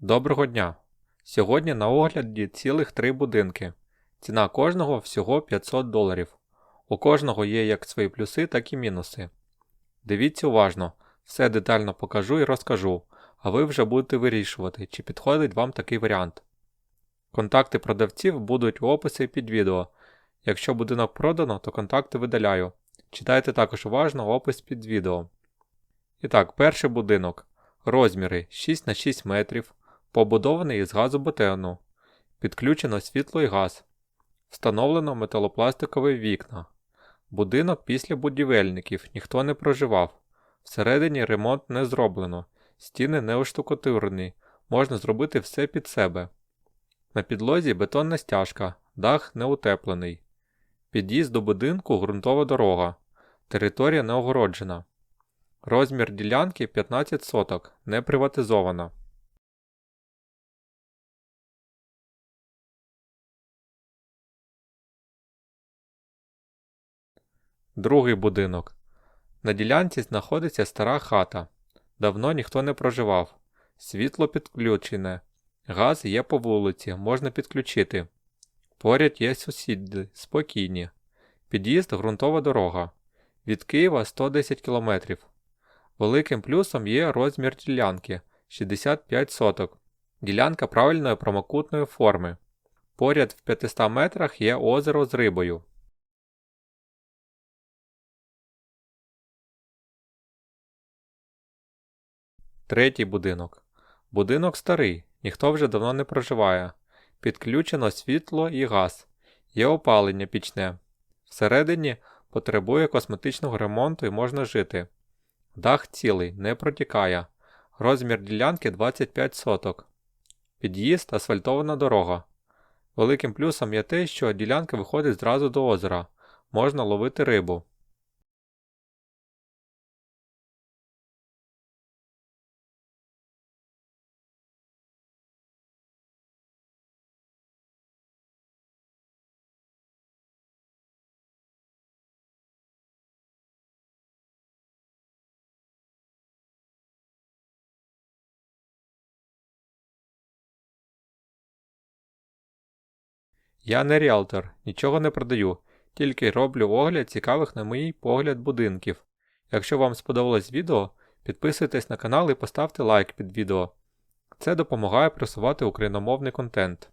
Доброго дня! Сьогодні на огляді цілих три будинки. Ціна кожного всього 500 доларів. У кожного є як свої плюси, так і мінуси. Дивіться уважно, все детально покажу і розкажу, а ви вже будете вирішувати, чи підходить вам такий варіант. Контакти продавців будуть у описі під відео. Якщо будинок продано, то контакти видаляю. Читайте також уважно опис під відео. І так, перший будинок. Розміри 6 на 6 метрів, побудований із газобетону, підключено світло і газ, встановлено металопластикові вікна. Будинок після будівельників ніхто не проживав. Всередині ремонт не зроблено, стіни не оштукатурені, можна зробити все під себе. На підлозі бетонна стяжка, дах не утеплений. Під'їзд до будинку ґрунтова дорога. Територія не огороджена. Розмір ділянки 15 соток, не приватизована. Другий будинок. На ділянці знаходиться стара хата. Давно ніхто не проживав. Світло підключене. Газ є по вулиці, можна підключити. Поряд є сусіди, спокійні. Під'їзд ґрунтова дорога. Від Києва 110 км. Великим плюсом є розмір ділянки 65 соток. Ділянка правильної прямокутної форми. Поряд в 500 метрах є озеро з рибою. Третій будинок. Будинок старий, ніхто вже давно не проживає. Підключено світло і газ. Є опалення пічне. Всередині потребує косметичного ремонту і можна жити. Дах цілий, не протікає. Розмір ділянки 25 соток. Під'їзд асфальтована дорога. Великим плюсом є те, що ділянка виходить зразу до озера. Можна ловити рибу. Я не ріалтор, нічого не продаю, тільки роблю огляд цікавих на мій погляд будинків. Якщо вам сподобалось відео, підписуйтесь на канал і поставте лайк під відео. Це допомагає просувати україномовний контент.